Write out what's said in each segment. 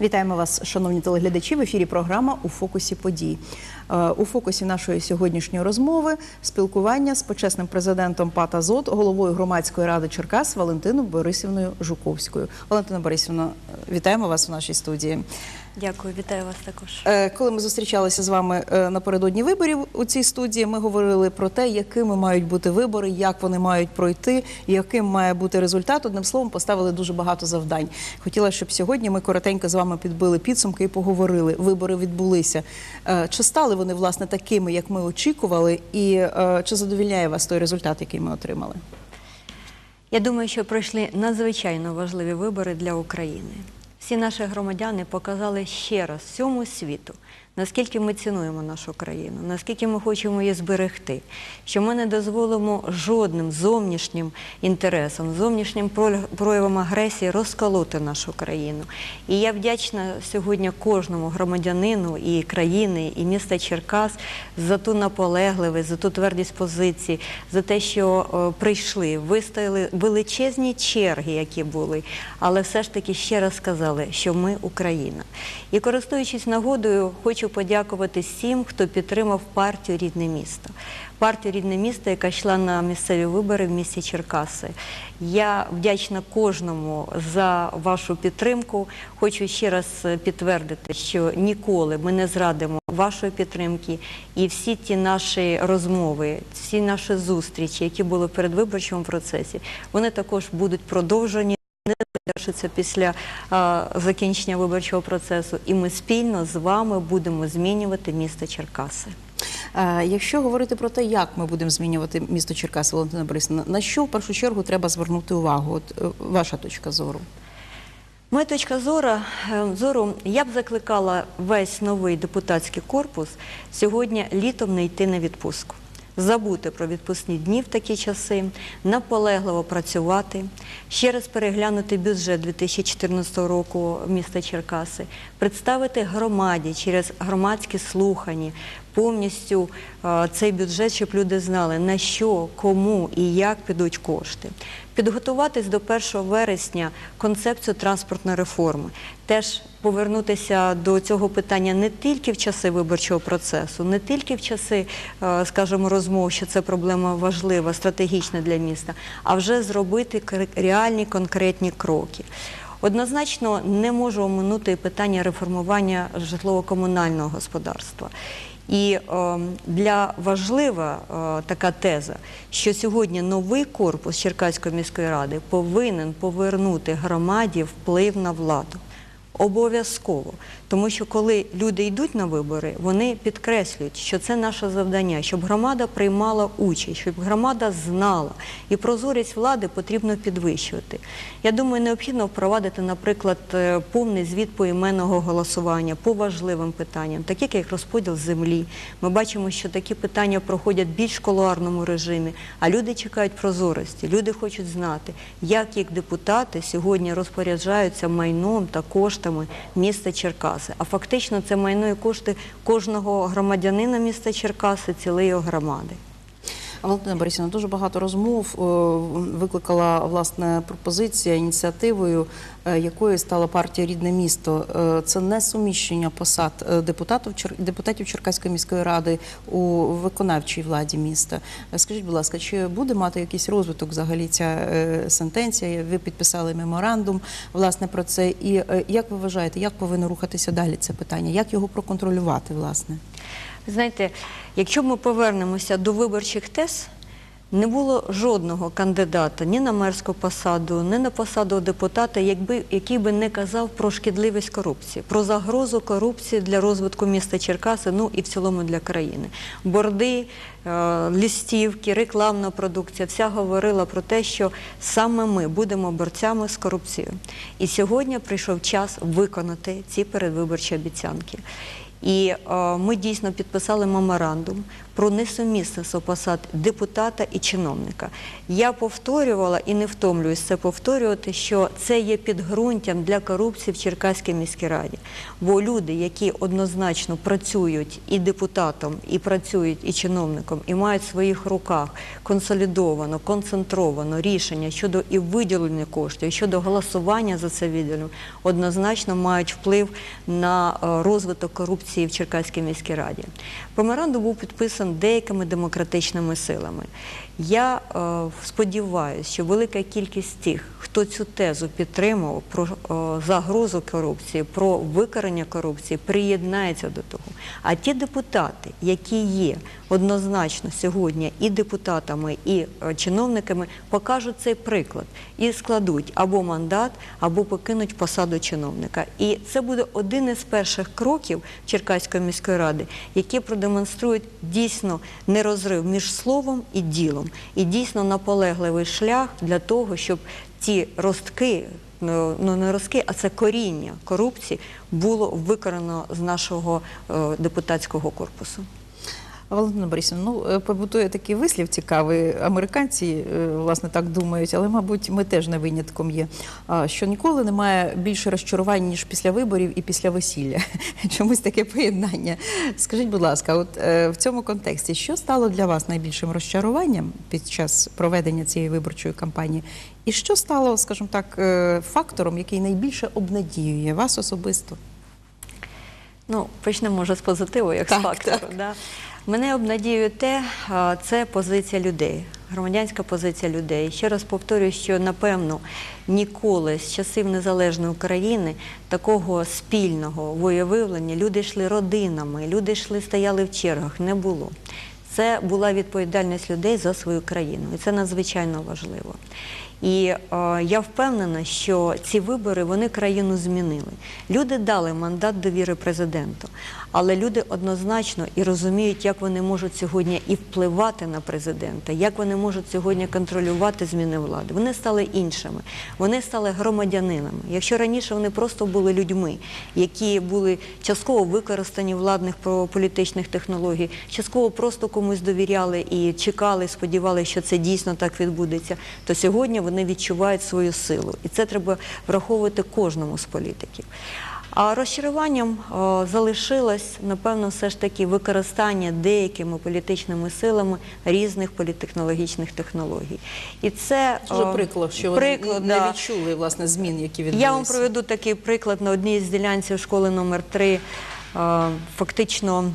Вітаємо вас, шановні телеглядачі. В ефірі програма у фокусі подій. Е, У фокусі нашої сьогоднішньої розмови спілкування з почесним президентом ПАТ «Азот», головою громадської ради Черкас Валентиною Борисівною Жуковською. Валентина Борисівна, вітаємо вас в нашій студії. Дякую, вітаю вас також. Е, Коли ми зустрічалися з вами е, напередодні виборів у цій студії, ми говорили про те, якими мають бути вибори, як вони мають пройти, яким має бути результат. Одним словом, поставили дуже багато завдань. Хотіла, щоб сьогодні ми коротенько з вами підбили підсумки і поговорили. Вибори відбулися. Е, Чи стали вони власне такими, як ми очікували, і чи задовільняє вас той результат, який ми отримали? Я думаю, що пройшли надзвичайно важливі вибори для України. Всі наші громадяни показали ще раз всьому світу, наскільки ми цінуємо нашу країну, наскільки ми хочемо її зберегти, що ми не дозволимо жодним зовнішнім інтересам, зовнішнім проявам агресії розколоти нашу країну. І я вдячна сьогодні кожному громадянину і країни, і міста Черкас за ту наполегливість, за ту твердість позиції, за те, що е, прийшли, вистояли величезні черги, які були, але все ж таки ще раз сказали, що ми Україна. І користуючись нагодою, хочу подякувати всім, хто підтримав партію Рідне місто. Партію Рідне місто, яка йшла на місцеві вибори в місті Черкаси. Я вдячна кожному за вашу підтримку. Хочу ще раз підтвердити, що ніколи ми не зрадимо вашої підтримки і всі ті наші розмови, всі наші зустрічі, які були в передвиборчому процесі, вони також будуть продовжені. Не завершиться після а, закінчення виборчого процесу, і ми спільно з вами будемо змінювати місто Черкаси. Е, Якщо говорити про те, як ми будемо змінювати місто Черкас, Валентина Борисівна, на що в першу чергу треба звернути увагу? От е, ваша точка зору. Моя точка зору, е, зору, я б закликала весь новий депутатський корпус сьогодні літом не йти на відпустку. Забути про відпускні дні в такі часи, наполегливо працювати, ще раз переглянути бюджет 2014 року міста Черкаси, представити громаді через громадські слухання повністю цей бюджет, щоб люди знали, на що, кому і як підуть кошти. Підготуватись до 1 вересня концепцію транспортної реформи, теж повернутися до цього питання не тільки в часи виборчого процесу, не тільки в часи, скажімо, розмов, що це проблема важлива, стратегічна для міста, а вже зробити кр- реальні конкретні кроки. Однозначно не можу оминути питання реформування житлово-комунального господарства. І е, для важлива е, така теза, що сьогодні новий корпус Черкаської міської ради повинен повернути громаді вплив на владу. Обов'язково, тому що коли люди йдуть на вибори, вони підкреслюють, що це наше завдання, щоб громада приймала участь, щоб громада знала, і прозорість влади потрібно підвищувати. Я думаю, необхідно впровадити, наприклад, е, повний звіт поіменного голосування по важливим питанням, такі як розподіл землі. Ми бачимо, що такі питання проходять в більш колуарному режимі, а люди чекають прозорості, люди хочуть знати, як як депутати сьогодні розпоряджаються майном та коштами міста Черкаси. А фактично це майно і кошти кожного громадянина міста Черкаси, цілої громади. Валентина Борисівна, дуже багато розмов е, викликала власне пропозиція ініціативою, е, якою стала партія Рідне місто. Е, Це не суміщення посад депутатів депутатів Черкаської міської ради у виконавчій владі міста. Скажіть, будь ласка, чи буде мати якийсь розвиток взагалі ця сентенція? Ви підписали меморандум власне про це. І як ви вважаєте, як повинно рухатися далі це питання? Як його проконтролювати, власне? Знаєте, якщо ми повернемося до виборчих тез, не було жодного кандидата ні на мерську посаду, ні на посаду депутата, якби, який би не казав про шкідливість корупції, про загрозу корупції для розвитку міста Черкаси, ну і в цілому для країни. Борди, е, листівки, рекламна продукція, вся говорила про те, що саме ми будемо борцями з корупцією. І сьогодні прийшов час виконати ці передвиборчі обіцянки. І е, ми дійсно підписали меморандум про несумісництво посад депутата і чиновника. Я повторювала і не втомлююсь це повторювати, що це є підґрунтям для корупції в Черкаській міській раді. Бо люди, які однозначно працюють і депутатом, і працюють і чиновником, і мають в своїх руках консолідовано, концентровано рішення щодо і виділення коштів, і щодо голосування за це виділення, однозначно мають вплив на е, розвиток корупції в Черкаській міській раді. Меморандум був підписан деякими демократичними силами. Я е, сподіваюся, що велика кількість тих, хто цю тезу підтримав про е, загрозу корупції, про викорення корупції, приєднається до того. А ті депутати, які є однозначно сьогодні і депутатами, і е, чиновниками, покажуть цей приклад і складуть або мандат, або покинуть посаду чиновника. І це буде один із перших кроків Черкаської міської ради, які продемонструють дійсно нерозрив між словом і ділом, і дійсно наполегливий шлях для того, щоб ті ростки. Ну ну, не ростки, а це коріння корупції було викорено з нашого е, депутатського корпусу. Валентина Борисівна, ну е, побутує такий вислів цікавий. Американці е, власне так думають, але мабуть ми теж не винятком є. Що ніколи немає більше розчарувань ніж після виборів і після весілля. Чомусь таке поєднання. Скажіть, будь ласка, от е, в цьому контексті, що стало для вас найбільшим розчаруванням під час проведення цієї виборчої кампанії? І що стало, скажімо так, фактором, який найбільше обнадіює вас особисто? Ну, почнемо може з позитиву, як Так, з фактору. так. Да. Мене обнадіює те, це позиція людей, громадянська позиція людей. Ще раз повторюю, що напевно ніколи з часів незалежної України такого спільного воєвиявлення люди йшли родинами, люди йшли, стояли в чергах, не було. Це була відповідальність людей за свою країну, і це надзвичайно важливо. І е, я впевнена, що ці вибори вони країну змінили. Люди дали мандат довіри президенту, але люди однозначно і розуміють, як вони можуть сьогодні і впливати на президента, як вони можуть сьогодні контролювати зміни влади. Вони стали іншими, вони стали громадянинами. Якщо раніше вони просто були людьми, які були частково використані владних політичних технологій, частково просто комусь довіряли і чекали, сподівалися, що це дійсно так відбудеться, то сьогодні вони відчувають свою силу. І це треба враховувати кожному з політиків. А розчаруванням о, залишилось, напевно, все ж таки використання деякими політичними силами різних політтехнологічних технологій. І це о, приклад, що вони приклад, не да. відчули власне змін, які відбулися. Я вам проведу такий приклад на одній з ділянців школи номер 3 Фактично,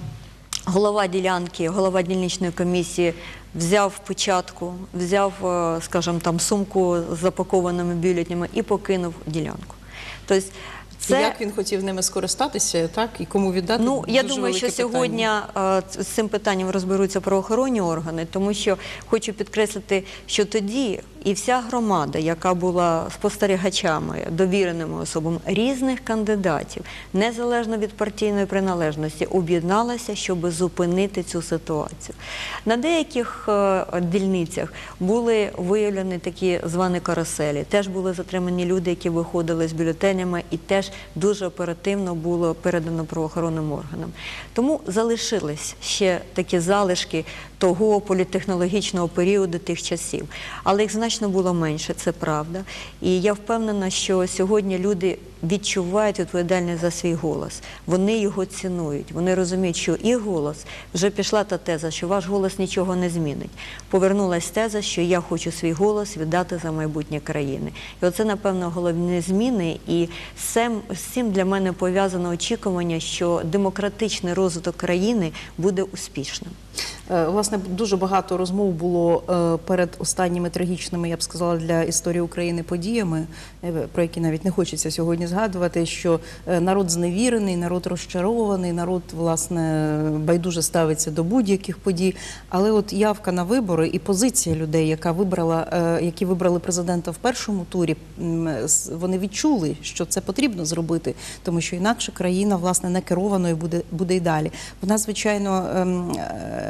голова ділянки, голова дільничної комісії взяв печатку, взяв, е, скажімо, там сумку з запакованими бюлетнями і покинув ділянку. Тобто, І як він хотів ними скористатися, так і кому віддати? Ну, я Дуже думаю, що сьогодні питання. е, з цим питанням розберуться правоохоронні органи, тому що хочу підкреслити, що тоді і вся громада, яка була спостерігачами, довіреними особами різних кандидатів, незалежно від партійної приналежності, об'єдналася, щоб зупинити цю ситуацію. На деяких е, дільницях були виявлені такі звані каруселі. Теж були затримані люди, які виходили з бюлетенями, і теж дуже оперативно було передано правоохоронним органам. Тому залишились ще такі залишки того політехнологічного періоду тих часів. Але їх значно було менше, це правда. І я впевнена, що сьогодні люди відчувають відповідальність за свій голос. Вони його цінують. Вони розуміють, що і голос вже пішла та теза, що ваш голос нічого не змінить. Повернулась теза, що я хочу свій голос віддати за майбутнє країни. І оце, напевно, головні зміни. І з цим для мене пов'язано очікування, що демократичний розвиток країни буде успішним. Е, Власне, дуже багато розмов було е, перед останніми трагічними, я б сказала, для історії України подіями, е, про які навіть не хочеться сьогодні згадувати. Що народ зневірений, народ розчарований, народ власне байдуже ставиться до будь-яких подій. Але от явка на вибори і позиція людей, яка вибрала, які вибрали президента в першому турі, вони відчули, що це потрібно зробити, тому що інакше країна власне не керованою буде буде й далі. Вона звичайно ем,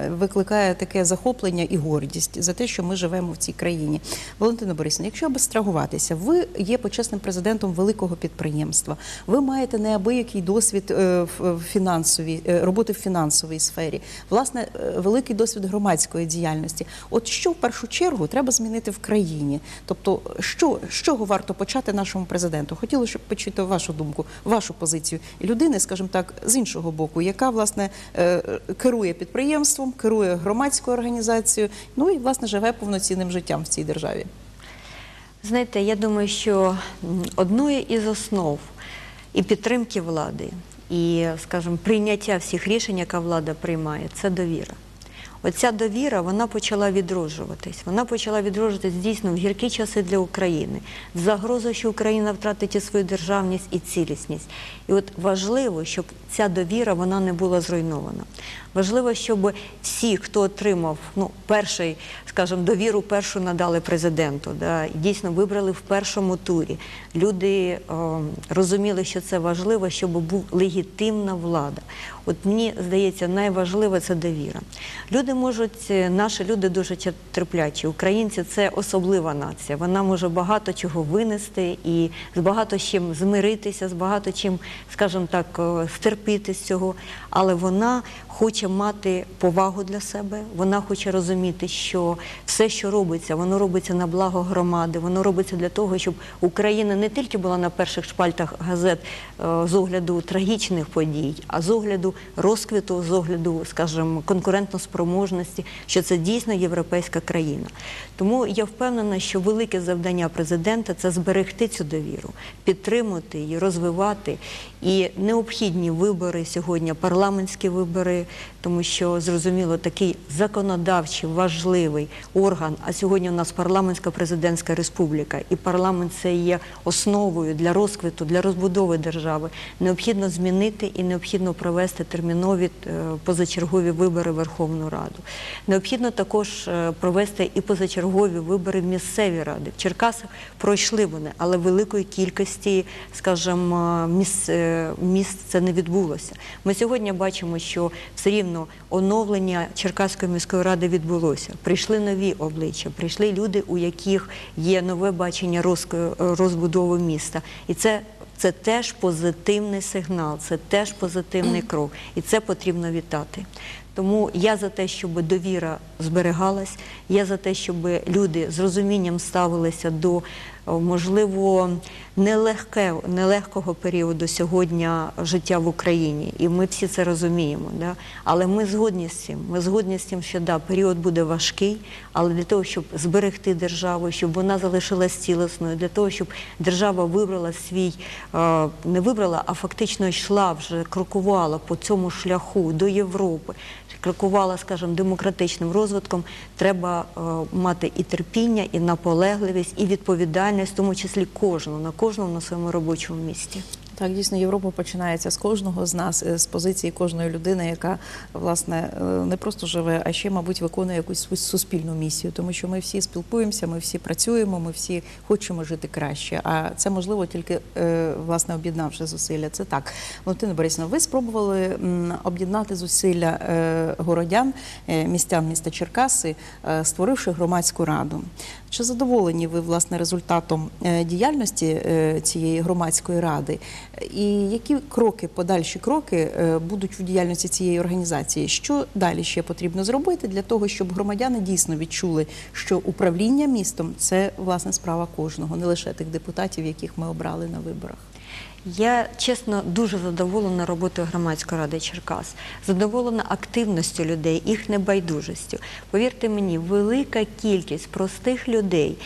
викликає таке захоплення і гордість за те, що ми живемо в цій країні. Валентина Борисівна, якщо абстрагуватися, ви є почесним президентом великого підприємства. Ви маєте неабиякий досвід е, в фінансовій е, роботи в фінансовій сфері, власне, е, великий досвід громадської діяльності. От що в першу чергу треба змінити в країні? Тобто, що з чого варто почати нашому президенту? Хотілося щоб почути вашу думку, вашу позицію людини, скажімо так, з іншого боку, яка власне керує підприємством, керує громадською організацією, ну і власне живе повноцінним життям в цій державі. Знаєте, я думаю, що одною із основ і підтримки влади, і, скажімо, прийняття всіх рішень, яка влада приймає, це довіра. Оця довіра вона почала відроджуватись. Вона почала відроджуватись дійсно в гіркі часи для України, з загрозою, що Україна втратить і свою державність і цілісність. І от важливо, щоб ця довіра вона не була зруйнована. Важливо, щоб всі, хто отримав ну, перший, скажімо, довіру першу надали президенту, да, дійсно вибрали в першому турі. Люди е, розуміли, що це важливо, щоб була легітимна влада. От мені здається, найважливе це довіра. Люди можуть, е, наші люди дуже терплячі. Українці це особлива нація. Вона може багато чого винести і з багато чим змиритися, з багато чим, скажімо так, е, стерпіти з цього. Але вона хоче мати повагу для себе. Вона хоче розуміти, що все, що робиться, воно робиться на благо громади, воно робиться для того, щоб Україна не тільки була на перших шпальтах газет е, з огляду трагічних подій, а з огляду розквіту, з огляду, скажімо, конкурентноспроможності, що це дійсно європейська країна. Тому я впевнена, що велике завдання президента це зберегти цю довіру, підтримати її, розвивати. І необхідні вибори сьогодні, парламентські вибори, тому що зрозуміло такий законодавчий важливий орган. А сьогодні у нас парламентська президентська республіка, і парламент це є основою для розквіту, для розбудови держави. Необхідно змінити і необхідно провести термінові е, позачергові вибори Верховну Раду. Необхідно також е, провести і позачергові вибори місцеві ради. В Черкасах пройшли вони, але великої кількості, скажімо, місць, е, це не відбулося. Ми сьогодні бачимо, що все рівно оновлення Черкаської міської ради відбулося. Прийшли нові обличчя, прийшли люди, у яких є нове бачення розбудови міста. І це це теж позитивний сигнал, це теж позитивний крок, і це потрібно вітати. Тому я за те, щоб довіра зберігалась, я за те, щоб люди з розумінням ставилися до можливо нелегке, нелегкого періоду сьогодні життя в Україні. І ми всі це розуміємо. Да? Але ми згодні з цим. Ми згодні з тим, що да, період буде важкий, але для того, щоб зберегти державу, щоб вона залишилась цілісною, для того, щоб держава вибрала свій, е, не вибрала, а фактично йшла вже, крокувала по цьому шляху до Європи, крокувала, скажімо, демократичним розвитком, треба е, мати і терпіння, і наполегливість, і відповідальність, в тому числі кожного, на кожному на своєму робочому місці. Так, дійсно, Європа починається з кожного з нас, е, з позиції кожної людини, яка власне е, не просто живе, а ще, мабуть, виконує якусь суспільну місію, тому що ми всі спілкуємося, ми всі працюємо, ми всі хочемо жити краще. А це можливо тільки е, власне об'єднавши зусилля. Це так. Валентина Борисівна, ви спробували об'єднати зусилля городян, містян міста Черкаси, створивши громадську раду. Чи задоволені ви власне результатом е, діяльності е, цієї громадської ради? І які кроки, подальші кроки е, будуть в діяльності цієї організації? Що далі ще потрібно зробити для того, щоб громадяни дійсно відчули, що управління містом це власне справа кожного, не лише тих депутатів, яких ми обрали на виборах? Я чесно дуже задоволена роботою громадської ради Черкас, задоволена активністю людей, їх небайдужістю. Повірте мені, велика кількість простих людей,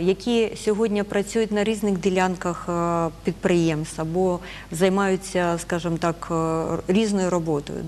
які сьогодні працюють на різних ділянках е, підприємств або займаються, скажімо так, е, різною роботою.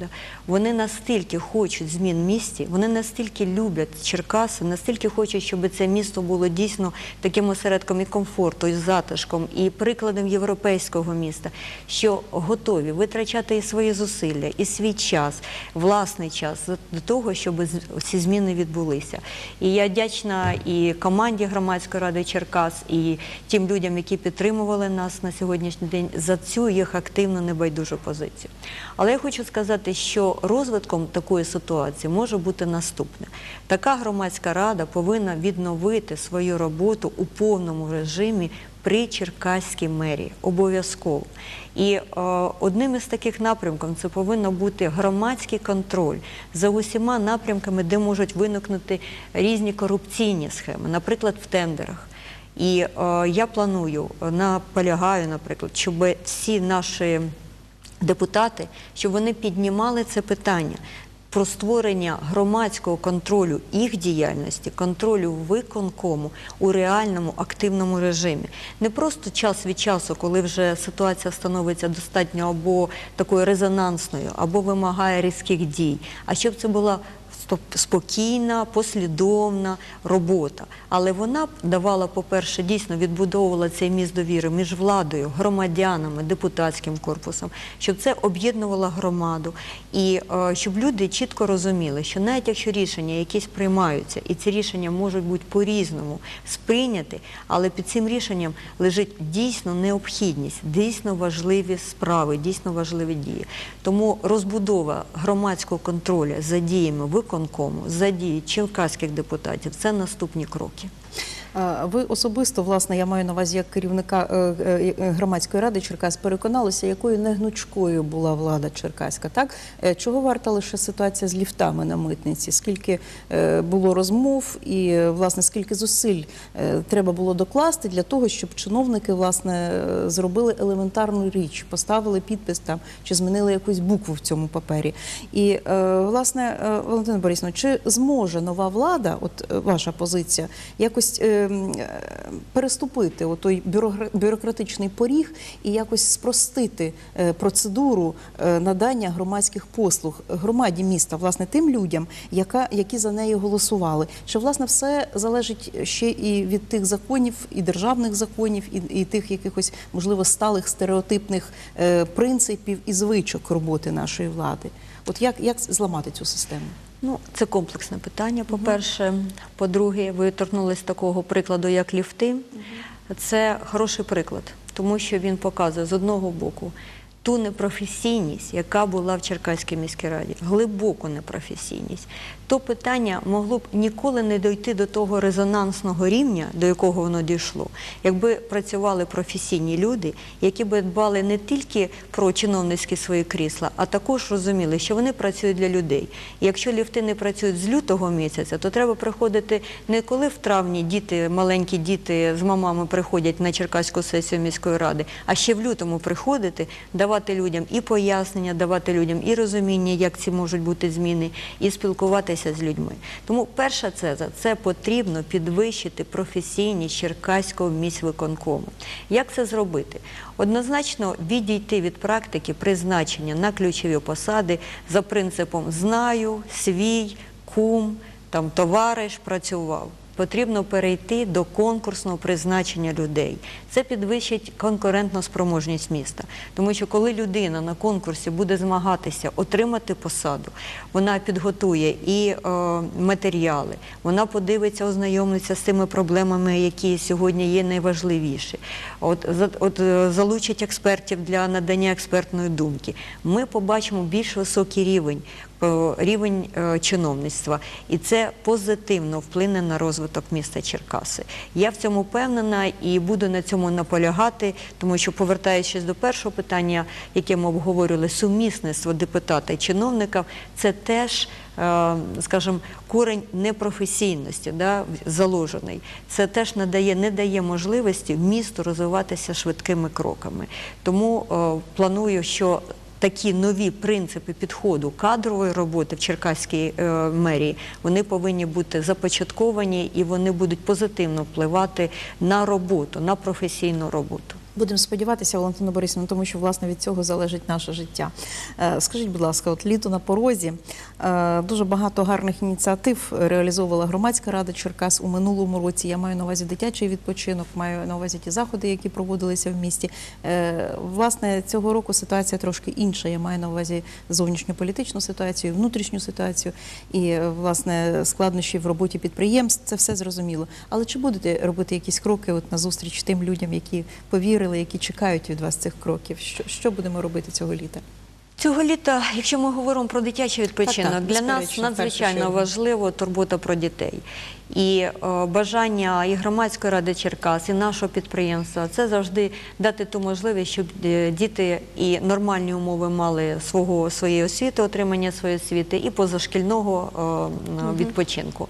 Вони настільки хочуть змін місті, вони настільки люблять Черкаси, настільки хочуть, щоб це місто було дійсно таким осередком і комфорту, і затишком, і прикладом європейського міста, що готові витрачати і свої зусилля, і свій час, власний час до того, щоб ці зміни відбулися. І я вдячна і команді громадської громадської ради Черкас і тим людям, які підтримували нас на сьогоднішній день, за цю їх активну небайдужу позицію. Але я хочу сказати, що розвитком такої ситуації може бути наступне: така громадська рада повинна відновити свою роботу у повному режимі при Черкаській мерії обов'язково. І е, одним із таких напрямків це повинен бути громадський контроль за усіма напрямками, де можуть виникнути різні корупційні схеми, наприклад, в тендерах. І е, я планую, наполягаю, наприклад, щоб всі наші депутати, щоб вони піднімали це питання про створення громадського контролю їх діяльності, контролю виконкому у реальному активному режимі. Не просто час від часу, коли вже ситуація становиться достатньо або такою резонансною, або вимагає різких дій, а щоб це була спокійна, послідовна робота. Але вона давала, по-перше, дійсно відбудовувала цей міст довіри між владою, громадянами, депутатським корпусом, щоб це об'єднувало громаду, і е, щоб люди чітко розуміли, що навіть якщо рішення якісь приймаються, і ці рішення можуть бути по-різному сприйняті, але під цим рішенням лежить дійсно необхідність, дійсно важливі справи, дійсно важливі дії. Тому розбудова громадського контролю за діями виконкому, за дії черкаських депутатів це наступні кроки. Ви особисто, власне, я маю на увазі як керівника е, е, е, громадської ради Черкас, переконалися, якою негнучкою була влада Черкаська. Так чого варта лише ситуація з ліфтами на митниці? Скільки було розмов, і власне скільки зусиль треба було докласти для того, щоб чиновники власне зробили елементарну річ, поставили підпис там чи змінили якусь букву в цьому папері. І власне, Валентина Борисовна, чи зможе нова влада, от ваша позиція, якось переступити отой бюрокра- бюрократичний поріг і якось спростити е, процедуру е, надання громадських послуг громаді міста, власне, тим людям, які за неї голосували? Чи власне все залежить ще і від тих законів, і державних законів, і, і тих якихось можливо сталих стереотипних е, принципів і звичок роботи нашої влади? От як, як зламати цю систему? Ну, це комплексне питання. По-перше, по-друге, ви торкнулись такого прикладу, як ліфти. Це хороший приклад, тому що він показує з одного боку ту непрофесійність, яка була в Черкаській міській раді, глибоку непрофесійність. То питання могло б ніколи не дойти до того резонансного рівня, до якого воно дійшло, якби працювали професійні люди, які би дбали не тільки про чиновницькі свої крісла, а також розуміли, що вони працюють для людей. І якщо ліфти не працюють з лютого місяця, то треба приходити не коли в травні діти, маленькі діти з мамами приходять на Черкаську сесію міської ради, а ще в лютому приходити, давати людям і пояснення, давати людям і розуміння, як ці можуть бути зміни, і спілкуватися з людьми. Тому перша теза – це потрібно підвищити професійність Черкаського міськвиконкому. Як це зробити? Однозначно відійти від практики призначення на ключові посади за принципом знаю, свій, кум, там товариш працював. Потрібно перейти до конкурсного призначення людей. Це підвищить конкурентну спроможність міста. Тому що коли людина на конкурсі буде змагатися отримати посаду, вона підготує і е, матеріали, вона подивиться, ознайомиться з тими проблемами, які сьогодні є найважливіші. От, от е, залучить експертів для надання експертної думки. Ми побачимо більш високий рівень е, рівень е, чиновництва, і це позитивно вплине на розвиток міста Черкаси. Я в цьому впевнена і буду на цьому наполягати, тому що повертаючись до першого питання, яке ми обговорювали, сумісництво депутата і чиновника, це теж. е, Скажімо, корень непрофесійності да, заложений. Це теж надає, не дає можливості місту розвиватися швидкими кроками. Тому е, планую, що такі нові принципи підходу кадрової роботи в Черкаській е, мерії вони повинні бути започатковані і вони будуть позитивно впливати на роботу, на професійну роботу. Будемо сподіватися, Валентина Борисівна, тому що власне від цього залежить наше життя. Е, Скажіть, будь ласка, от літо на порозі е, дуже багато гарних ініціатив реалізовувала громадська рада Черкас у минулому році. Я маю на увазі дитячий відпочинок, маю на увазі ті заходи, які проводилися в місті. Е, Власне, цього року ситуація трошки інша. Я маю на увазі зовнішньополітичну ситуацію, внутрішню ситуацію і власне складнощі в роботі підприємств. Це все зрозуміло. Але чи будете робити якісь кроки от на зустріч тим людям, які повірили, які чекають від вас цих кроків? Що, що будемо робити цього літа? Цього літа, якщо ми говоримо про дитячий відпочинок, Так, так, для нас надзвичайно важливо турбота про дітей. І е, бажання і громадської ради Черкас, і нашого підприємства це завжди дати ту можливість, щоб е, діти і нормальні умови мали свого своєї освіти, отримання своєї освіти і позашкільного е, відпочинку.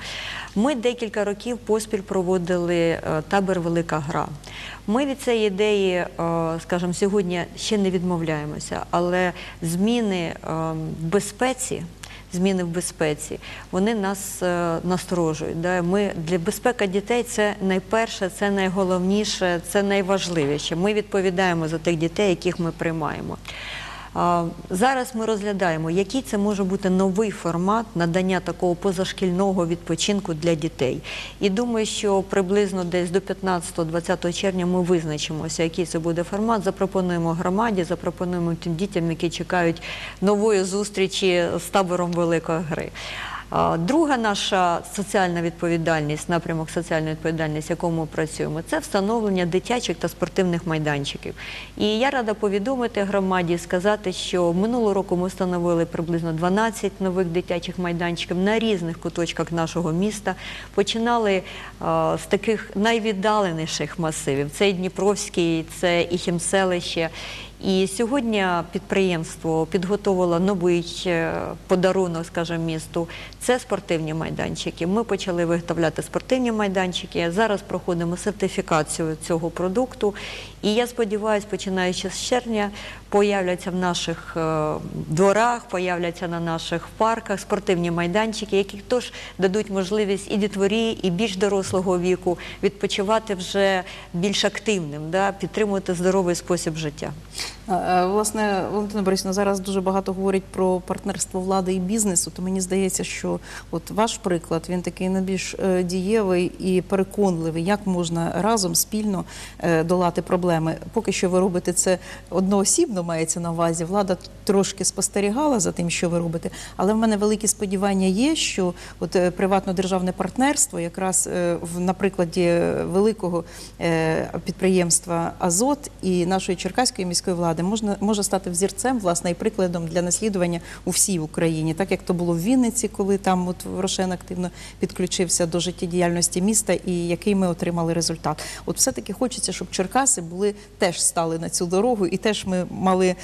Ми декілька років поспіль проводили табір Велика гра. Ми від цієї ідеї, скажімо, сьогодні ще не відмовляємося, але зміни в безпеці. Зміни в безпеці, вони нас е, насторожують. Да? Ми для безпека дітей це найперше, це найголовніше, це найважливіше. Ми відповідаємо за тих дітей, яких ми приймаємо. Зараз ми розглядаємо, який це може бути новий формат надання такого позашкільного відпочинку для дітей. І думаю, що приблизно десь до 15-20 червня ми визначимося, який це буде формат. Запропонуємо громаді, запропонуємо тим дітям, які чекають нової зустрічі з табором великої гри. Друга наша соціальна відповідальність, напрямок соціальної відповідальності, якому ми працюємо, це встановлення дитячих та спортивних майданчиків. І я рада повідомити громаді, сказати, що минулого року ми встановили приблизно 12 нових дитячих майданчиків на різних куточках нашого міста. Починали з таких найвіддаленіших масивів. Це і Дніпровський, це і Хімселище. І сьогодні підприємство підготовило новий е, подарунок, скажімо, місту. Це спортивні майданчики. Ми почали виготовляти спортивні майданчики. Зараз проходимо сертифікацію цього продукту. І я сподіваюся, починаючи з червня, появляться в наших е, дворах, появляться на наших парках спортивні майданчики, які теж дадуть можливість і дітворі, і більш дорослого віку відпочивати вже більш активним, да, підтримувати здоровий спосіб життя. Е, е, Власне, Валентина Борисівна, зараз дуже багато говорять про партнерство влади і бізнесу. То мені здається, що от ваш приклад він такий найбільш е, дієвий і переконливий, як можна разом спільно долати проблеми. Поки що ви робите це одноосібно, мається на увазі. Влада трошки спостерігала за тим, що ви робите. Але в мене великі сподівання є, що от приватно-державне партнерство, якраз в на прикладі великого підприємства Азот і нашої Черкаської міської влади можна може стати взірцем, власне, і прикладом для наслідування у всій Україні, так як то було в Вінниці, коли там от Рошен активно підключився до життєдіяльності міста, і який ми отримали результат. От все таки хочеться, щоб Черкаси були теж стали на цю дорогу, і теж ми мали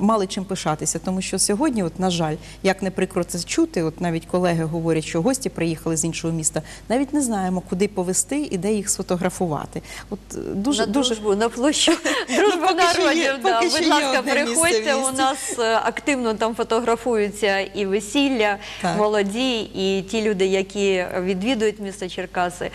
мали чим пишатися. Тому що сьогодні, от на жаль, як не прикро це чути, от навіть колеги говорять, що гості приїхали з іншого міста, навіть не знаємо, куди повести і де їх сфотографувати. От е, дуже на дуже дружбу, на площу є- народів. да. поки що Будь ласка, приходьте. У нас е, активно там фотографуються і весілля, Так. молоді, і ті люди, які відвідують місто Черкаси.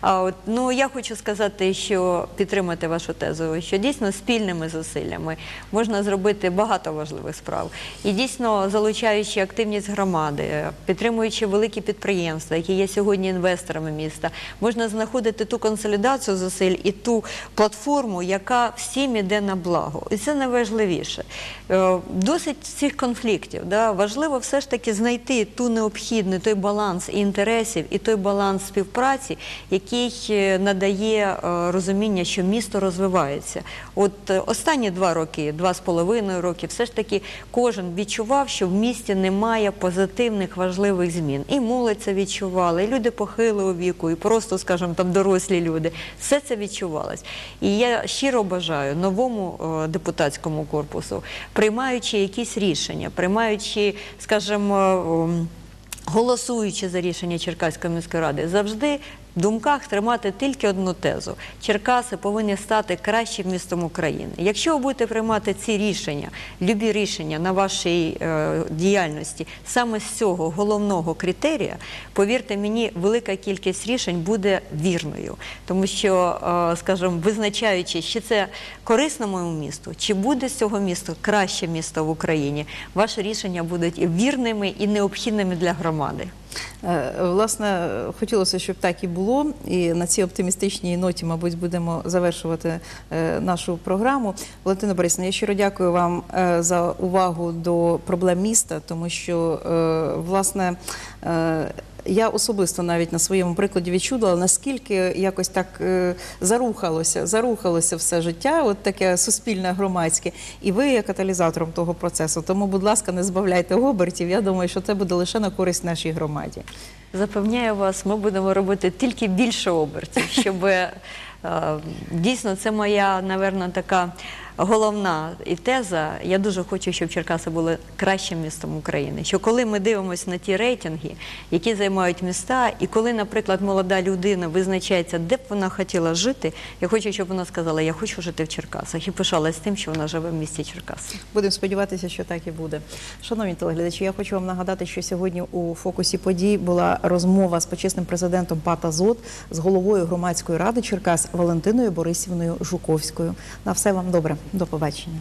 А от ну я хочу сказати, що підтримати вашу тезу, що дійсно спільними зусиллями можна зробити багато важливих справ. І дійсно залучаючи активність громади, підтримуючи великі підприємства, які є сьогодні інвесторами міста, можна знаходити ту консолідацію зусиль і ту платформу, яка всім іде на благо. І це найважливіше. Е, Досить цих конфліктів. Да? Важливо все ж таки знайти ту необхідний той баланс інтересів, і той баланс співпраці, який е, надає е, розуміння, що місто розвивається. От останні два роки, два з половиною роки, все ж таки кожен відчував, що в місті немає позитивних важливих змін. І молодь це відчувала, і люди похилого віку, і просто, скажімо, там дорослі люди. Все це відчувалось. І я щиро бажаю новому е, депутатському корпусу, приймаючи якісь рішення, приймаючи, скажімо, ем, голосуючи за рішення Черкаської міської ради, завжди думках тримати тільки одну тезу: Черкаси повинні стати кращим містом України. Якщо ви будете приймати ці рішення, любі рішення на вашій е, діяльності саме з цього головного критерія, повірте мені, велика кількість рішень буде вірною, тому що, е, скажімо, визначаючи, чи це корисно моєму місту, чи буде з цього міста краще місто в Україні, ваші рішення будуть вірними і необхідними для громади. Е, Власне, хотілося, щоб так і було. І на цій оптимістичній ноті, мабуть, будемо завершувати е, нашу програму. Валентина Борисовна, я щиро дякую вам е, за увагу до проблем міста, тому що, власне, я особисто навіть на своєму прикладі відчула, наскільки якось так е, зарухалося, зарухалося все життя, от таке суспільне, громадське, і ви є каталізатором того процесу. Тому, будь ласка, не збавляйте обертів. Я думаю, що це буде лише на користь нашій громаді. Запевняю вас, ми будемо робити тільки більше обертів, щоб е, дійсно це моя, напевно, така головна і теза. Я дуже хочу, щоб Черкаси були кращим містом України. Що коли ми дивимося на ті рейтинги, які займають міста, і коли, наприклад, молода людина визначається, де б вона хотіла жити, я хочу, щоб вона сказала, я хочу жити в Черкасах і пишалась тим, що вона живе в місті Черкаси. Будемо сподіватися, що так і буде. Шановні телеглядачі, я хочу вам нагадати, що сьогодні у фокусі подій була розмова з почесним президентом ПАТ «Азот», з головою громадської ради Черкас Валентиною Борисівною Жуковською. На все вам добре. До побачення.